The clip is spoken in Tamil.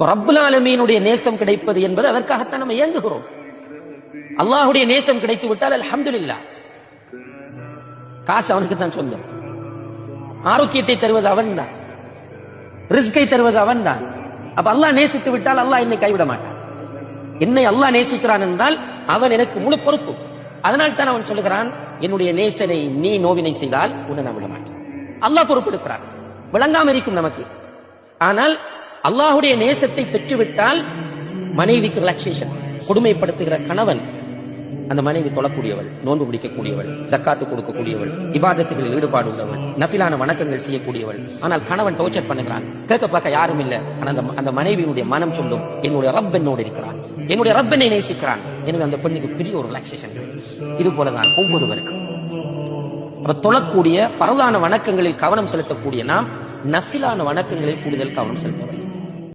ரப்புல் ஆலமீனுடைய நேசம் கிடைப்பது என்பது அதற்காகத்தான் நம்ம இயங்குகிறோம். அல்லாஹுடைய நேசம் கிடைத்து விட்டால் அல்ஹம்துலில்லாஹ். காசு அவனுக்கு தான் சொந்தம். ஆரோக்கியத்தை தருவது அவன்தான். ரிஸ்கை தருவது அவன்தான். அப்ப அல்லாஹ் நேசித்து விட்டால் அல்லாஹ் என்னை கைவிட மாட்டான். என்னை அல்லாஹ் நேசிக்கிறான் என்றால் அவன் எனக்கு முழு பொறுப்பு. அதனால் தான் அவன் சொல்லுகிறான் என்னுடைய நேசனை நீ நோவினை செய்தால் உன்னை நான் விட மாட்டேன். அல்லாஹ் பொறுப்பெடுக்கிறான். விளங்காம இருக்கும் நமக்கு. ஆனால் அல்லாஹுடைய நேசத்தை பெற்றுவிட்டால் மனைவிக்கு ரிலாக்ஸேஷன் கொடுமைப்படுத்துகிற கணவன் அந்த மனைவி தொழக்கூடியவள் நோன்பு பிடிக்கக்கூடியவள் ஜக்காத்து கொடுக்கக்கூடியவள் இபாதத்துகளில் ஈடுபாடு உள்ளவள் நஃபிலான வணக்கங்கள் செய்யக்கூடியவள். ஆனால் கணவன் டோர்ச்சர் பண்ணுகிறான். கேட்க பார்க்க யாரும் இல்லை. ஆனால் அந்த அந்த மனைவியினுடைய மனம் சொல்லும் என்னுடைய ரப் என்னோடு இருக்கிறான் என்னுடைய ரப் என்னை நேசிக்கிறான். எனக்கு அந்த பெண்ணுக்கு பெரிய ஒரு ரிலாக்ஸேஷன் இது போலதான் ஒவ்வொருவருக்கும் அப்ப தொழக்கூடிய பரவான வணக்கங்களில் கவனம் செலுத்தக்கூடிய நாம் நஃபிலான வணக்கங்களில் கூடுதல் கவனம் செலுத்த வேண்டும்.